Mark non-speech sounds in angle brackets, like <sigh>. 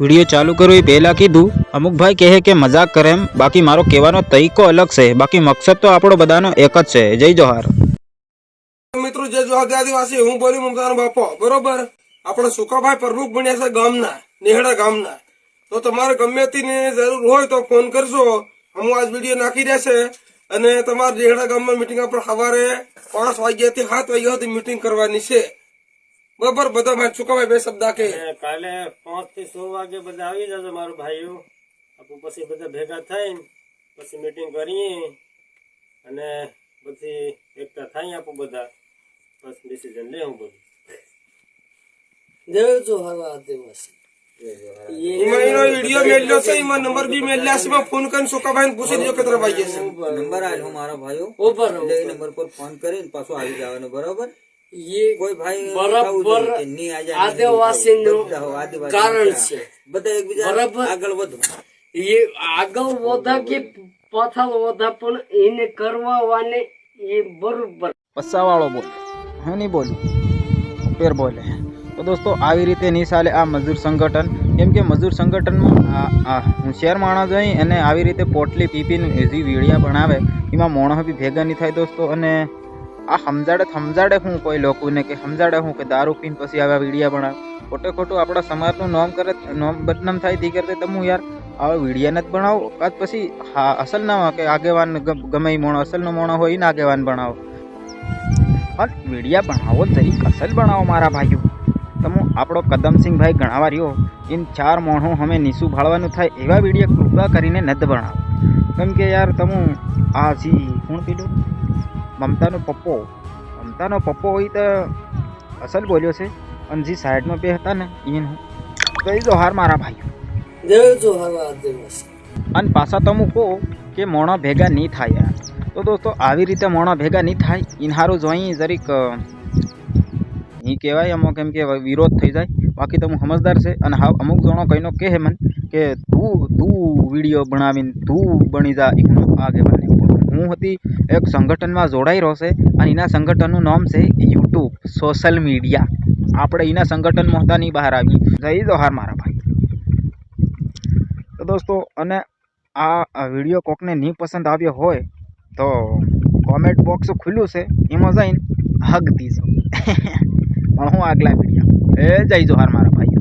Video ચાલુ કર્યો એ પહેલાં કીધું અમુક ભાઈ કહે કે મજાક કરે એમ, બાકી મારો કહેવાનો તરીકો અલગ છે. બાકી મકસદ તો આપણો બધાનો એક જ છે. જય જોહાર. મિત્રો, જય જોહાર આદિવાસી. હું બોલી મમતાનો બાપો. બરોબર? આપણે સુકાભાઈ પ્રમુખ બન્યા છે ગામના, નેહડા ગામના. તો તમારે ગમે તેની જરૂર હોય તો ફોન કરજો. હું આજ વીડિયો નાખી દેશે અને તમારે નેહડા ગામમાં મિટિંગ આપણે સવારે પાંચ વાગ્યાથી સાત વાગ્યા સુધી મિટિંગ કરવાની છે. બરોબર બધા ભાઈ સુકાભાઈ બે શબ્દ કે કાલે પાંચથી સો વાગે બધા આવી જશે મારું ભાઈઓ. આપણે પછી બધા ભેગા થઈને પછી મીટિંગ કરીએ. અને પછી એકતા થાય આપું બધા. પછી ડિસિઝન લે હું બધું. એમાં એનો વીડિયો મેલ્યો છે એમાં નંબર બી મેલ્યા છે એમાં ફોન કરીને સુકાભાઈ પૂછી દેજો વાગ્યે છે. નંબર આલ્યો મારા ભાઈઓ. એટલે નંબર પર ફોન કરીને પાછો આવી જવાનો બરોબર? કોઈ ભાઈ બરાબર આદિવાસીનું હો, કારણ છે. બધા એકબીજા બરાબર. આગળ વધો. એ આગળ વધા કે પાછળ વધા પણ એને કરવા એ બરોબર. પસ્સાવાળો બોલે. હે નહીં બોલું? ફેર બોલે. તો દોસ્તો આવી રીતે નહીં ચાલે આ મજૂર સંગઠન કેમ કે મજૂર સંગઠનમાં આ આ હોશિયાર માણસ અહીં અને આવી રીતે પોટલી પીપીને જે વીડિયા બનાવે એમાં માણસો બી ભેગા નહીં થાય દોસ્તો અને આ સમજાડે સમજાડે હું કોઈ લોકોને કે સમજાડે હું કે દારૂ પીને પછી આવા વીડિયા બનાવે. ખોટે ખોટું આપણા સમાજનું નોમ કરે, નોમ બદનામ થાય તે કરતે તમે યાર આવા વિડીયા નથી બનાવો. કાં પછી હા અસલ ના કે આગેવાન ગમે એ મોણો, અસલનો મોણો હોય ને આગેવાન બનાવો. પણ વિડીયા બનાવો જરીક અસલ બનાવો મારા ભાઈઓ. તમે આપણો કદમસિંહભાઈ ગણાવા રહ્યો ઇન ચાર મોણો અમે નીસું ભાળવાનું થાય એવા વીડિયો કૃપા કરીને નથી બનાવો. કેમ કે યાર તમે આ જી, કોણ પેલું મમતાનો પપ્પો. મમતાનો પપ્પો હોય તો અસલ બોલ્યો છે. અને જે સાઈડમાં બે હતા ને એને કહી જોહાર મારા ભાઈ અને પાછા તમે કહો કે મોણા ભેગા નહીં થાય તો દોસ્તો આવી રીતે મોણા ભેગા નહીં થાય ઇનહારું જોઈ જરીક નહીં કહેવાય અમુક એમ કે વિરોધ થઈ જાય. બાકી તો હું સમજદાર છે અને હા અમુક જણો કહીનો કહે મને કે તું તું વીડિયો બનાવીને તું બની જા ઈ હું આગેવાની હું હતી, એક સંગઠનમાં જોડાઈ રહ્યો છે અને એના સંગઠનનું નામ છે યુટ્યુબ સોશિયલ મીડિયા આપણે એના સંગઠનમાં હતા નહીં બહાર આવી જઈ દો હાર મારા ભાઈ. તો દોસ્તો, અને આ વીડિયો કોકને નહીં પસંદ આવ્યો હોય, તો કોમેન્ટ બોક્સ ખુલ્લું છે, એમાં જઈને હગ દીજો. <laughs> પણ હું આગલા વીડિયો એ જઈ જોહાર મારા ભાઈઓ.